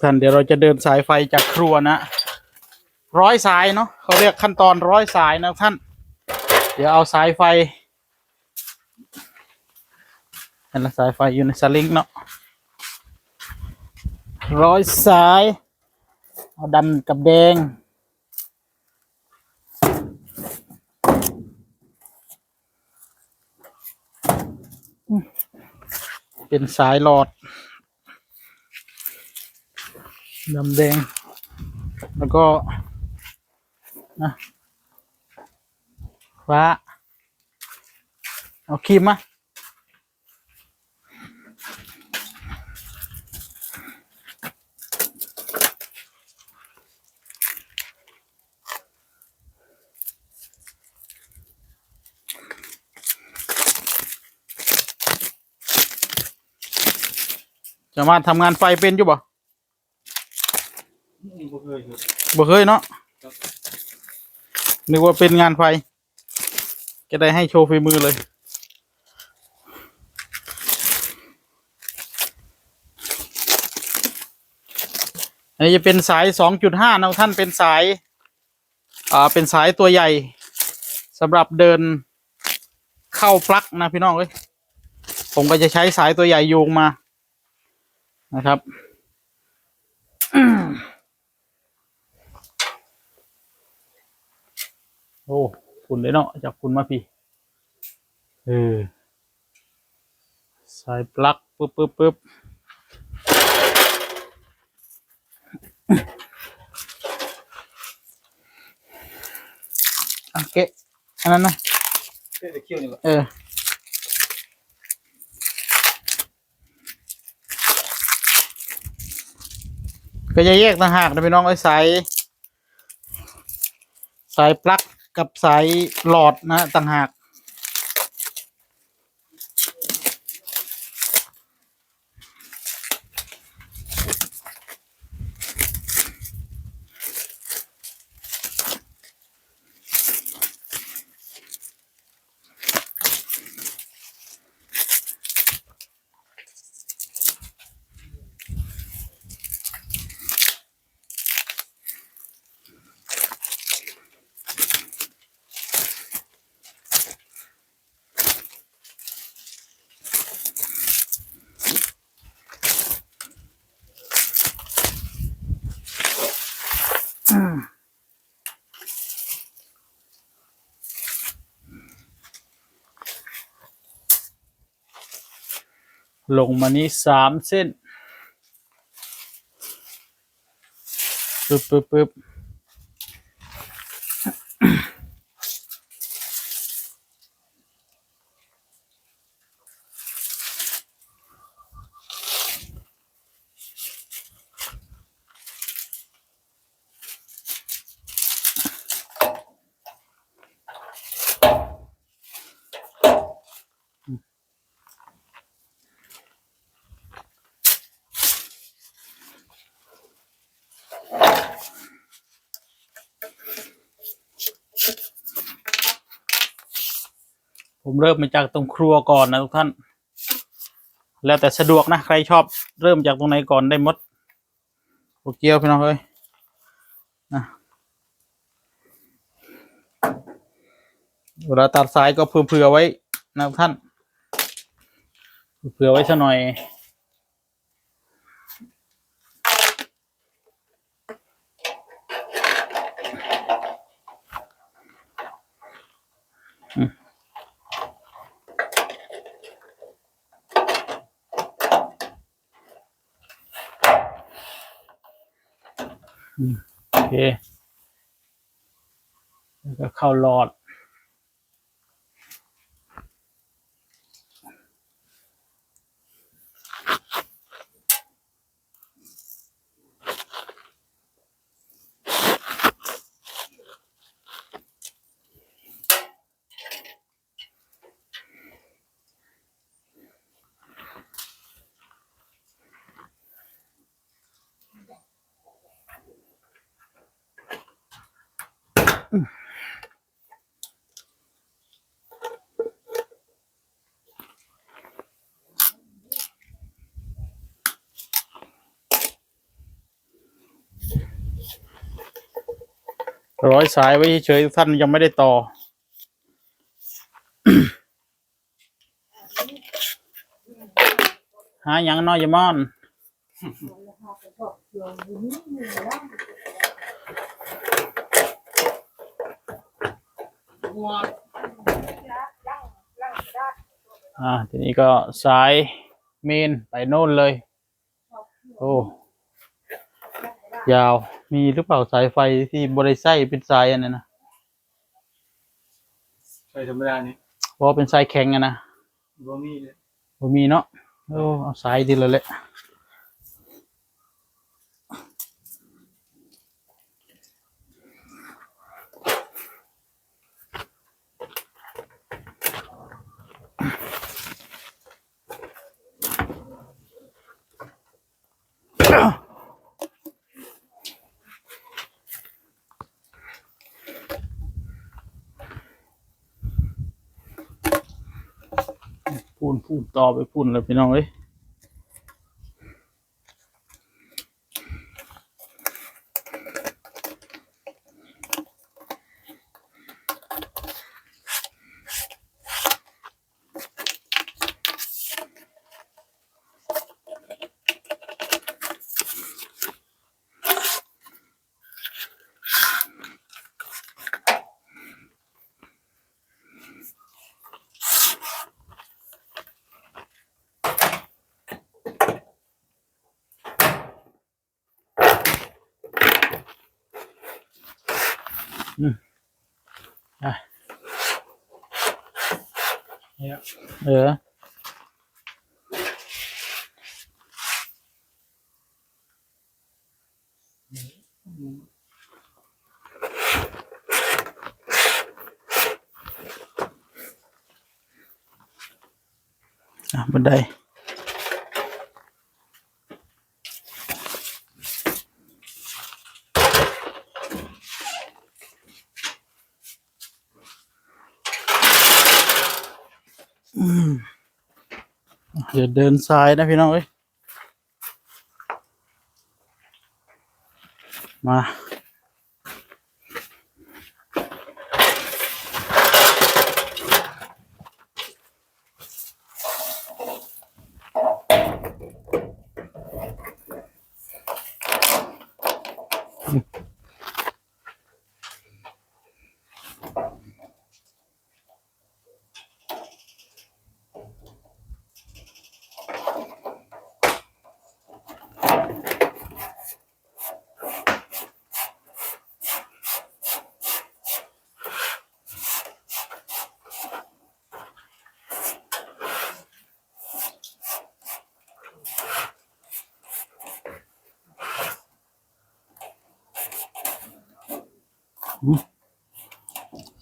ท่านเดี๋ยวเราจะเดินสายไฟจากครัวนะ ร้อยสายเนาะเขาเรียกขั้นตอนร้อยสายนะท่าน เดี๋ยวเอาสายไฟเห็นละสายไฟอยู่ในสลิงเนาะร้อยสายเอาดำกับแดงเป็นสายหลอด ดำแดง แล้วก็นะฟ้า เอาครีมมาจะมาทำงานไฟเป็นอยู่บ่ บ่เคยครับบ่เคยเนาะนึกว่าเป็นงานไฟจะได้ให้โชว์ฝีมือเลย อันนี้จะเป็นสายสองจุดห้านะท่านเป็นสาย อ่า เป็นสายตัวใหญ่สำหรับเดินเข้าปลั๊กนะพี่น้องเอ้ย ผมก็จะใช้สายตัวใหญ่โยงมานะครับ โอ้คุณเลยเนาะจากคุณมาพี่เออสายปลั๊กปึ๊บปึ๊บปึ๊บอะเกะอันนั้นนะเส้นตะเคียวนี่แหละเออก็จะแยกต่างหากนะพี่น้องไอ้สายสายปลั๊ก กับสายหลอดนะต่างหาก ลงมานี้สามเส้นปึ๊บปึ๊บปึ๊บ ผมเริ่มมาจากตรงครัวก่อนนะทุกท่าน แล้วแต่สะดวกนะ ใครชอบเริ่มจากตรงไหนก่อนได้หมดโอเกียวพี่น้องเอ้ยนะเวลาตัดสายก็เผื่อๆไว้นะทุกท่าน เผื่อไว้สักหน่อย โอเค แล้วก็เข้าหลอด โร้อยสายไว้เฉยท่านยังไม่ได้ต่อ หาหยังน้อยยมอน อ่า ทีนี้ก็สายเมนไปโน่นเลย โอ้ ยาว มีหรือเปล่าสายไฟที่บริไส้เป็นสายอันนั้นนะใช่ธรรมดานี่เพราะว่าเป็นสายแข็งอะนะบ่มีเลยบ่มีเนาะโอ้เอาสายดีเลยแหละ พูนต่อไปพูนเลยพี่น้องเอ้ย อะเนี่ยเอออะบันได เดี๋ยวเดินซ้ายนะพี่น้องเอ้ยมา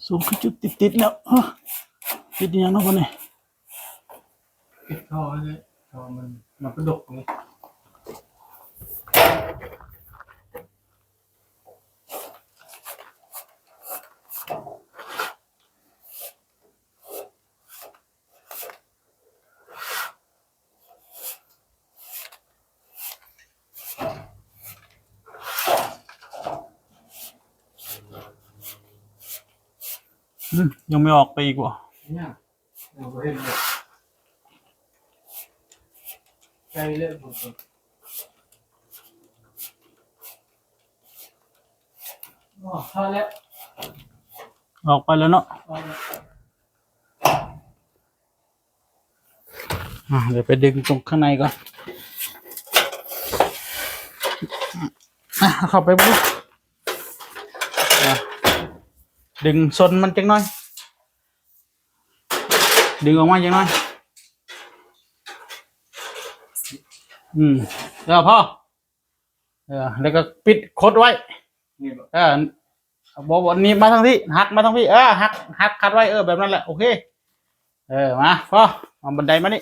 สูงขึ้นจุดติดติดแล้วติดยังเนาะคนนี้ติดท่อเลยท่อมันมันกระดกเลย ยังไม่ออกไปอีกว่ะเนี่ยเราก็เห็นเลยใกล้เลยผมอ๋อพอแล้วออกไปแล้วเนาะพอแล้วอะเดี๋ยวไปดึงตรงข้างในก่อนอะเข้าไปปุ๊บอะดึงซนมันจังหน่อย ดึงออกมาจังหน่อย อืมเออพ่อเออแล้วก็ปิดคดไว้นี่แบบเออบอกวันนี้มาทั้งที่หักมาทั้งพี่เออหักหักคัดไว้เออแบบนั้นแหละโอเค เออมาพ่อเอาบันไดมานี่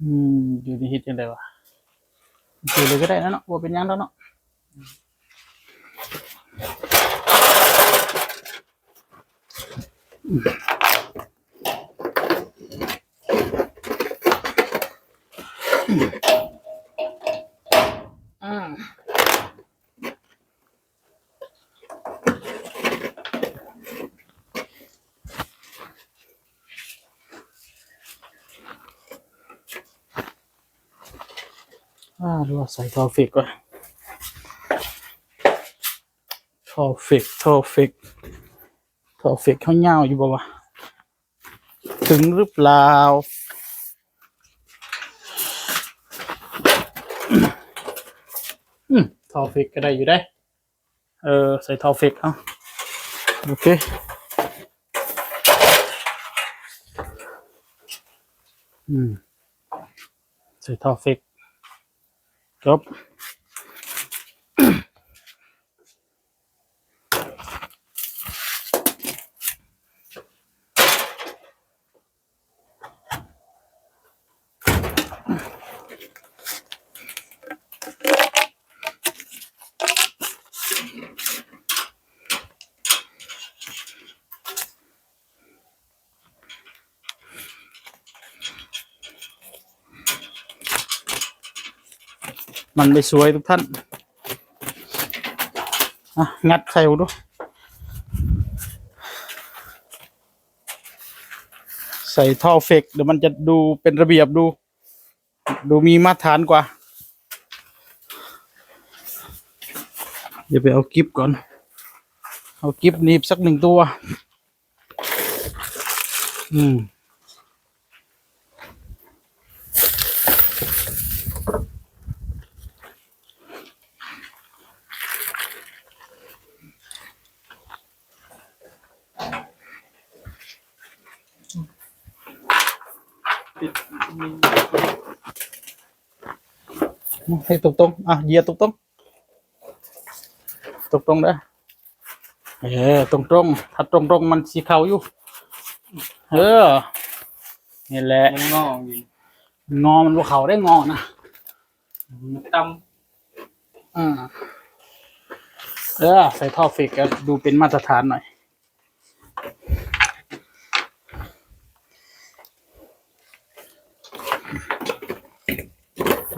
อืมอยู่ที่ฮิตยังไงวะอยู่เลยก็ได้นะเนาะว่าเป็นหยังแล้วเนาะอื ใส่ทอฟิกก่อนทอฟิกทอฟิกทอฟิกเขาเงาอยู่บ่วะถึงหรือเปล่าอืมทอฟิกก็ได้อยู่ได้ เออ ใส่ทอฟิกเอาโอเคอืมใส่ทอฟิก จบ มันไม่สวยทุกท่านงัดใส่ดูใส่ท่อเฟกเดี๋ยวมันจะดูเป็นระเบียบดู ดูมีมาตรฐานกว่า เดี๋ยวไปเอากิฟก่อน เอากิฟหนีบสักหนึ่งตัว อืม ให้ตรงตรงๆอะเหยียดตรงตรงตรงตรงๆนะเออตรงตรงๆถ้าตรงตรงๆมันสีเขาอยู่ เออนี่แหละมันงออยู่งอมันบ่เขาได้งอนะมันตอืมเออใส่ท่อฟิกก็ดูเป็นมาตรฐานหน่อย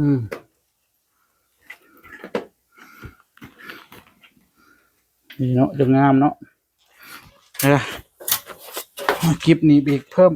ใช่เลยปะเออยัดใส่ตัวนั้นเลยอืมอืมนี่เนาะจะงามเนาะเออกิฟนี้บีกเพิ่ม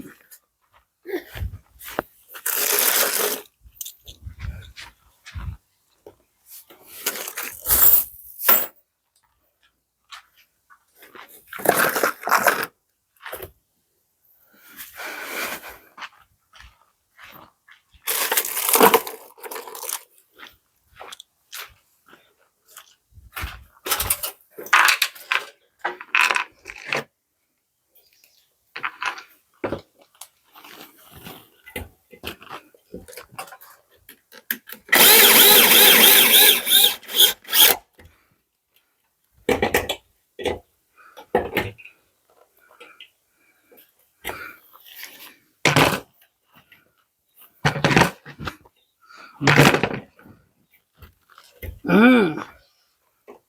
อืม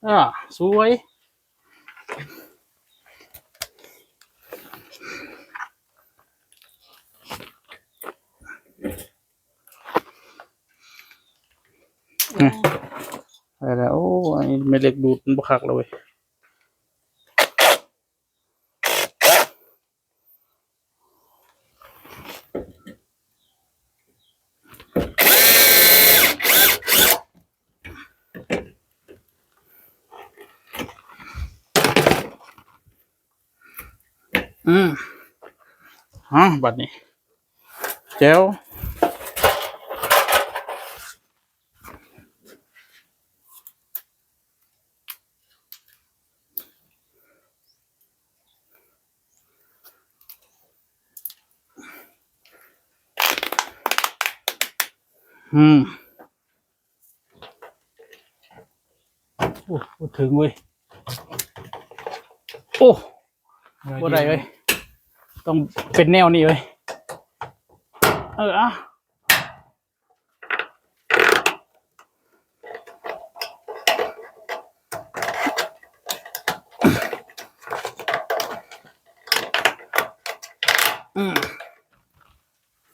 อ่า สวย อะไรแล้วโอ้ยไม่เล็กดูดมันบคักเลยเว้ย อืมอ๋อ บัดนี้เจ้วอืมโอ้พูดถึงเว้ย โอ้บ่ได้เว้ย ต้องเป็นแนวนี้เว้ยเอออะ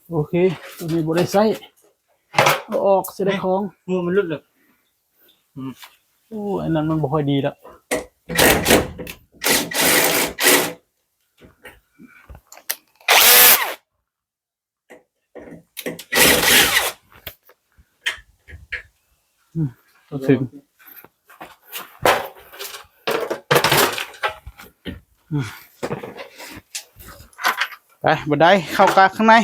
โอเคตัวนี้บริใส่เอาออกเสียได้ของมือมันลุดเลยโอ้อันนั้นมันบ่ค่อยดีแล้ว ถึงไปบันไดเข้ากาข้างใน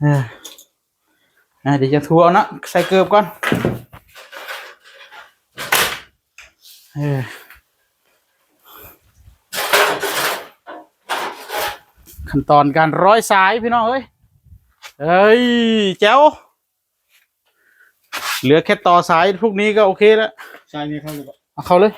เอออะเดี๋ยวจะทัวเอานะใส่เกลือบก่อนเออขั้นตอนการร้อยสายพี่น้องเอ้ยเอ้ยแจ๋ว เหลือแค่ต่อสายพวกนี้ก็โอเคแล้ว ใช่เนี่ยเข้าเลยปะเอาเข้าเลย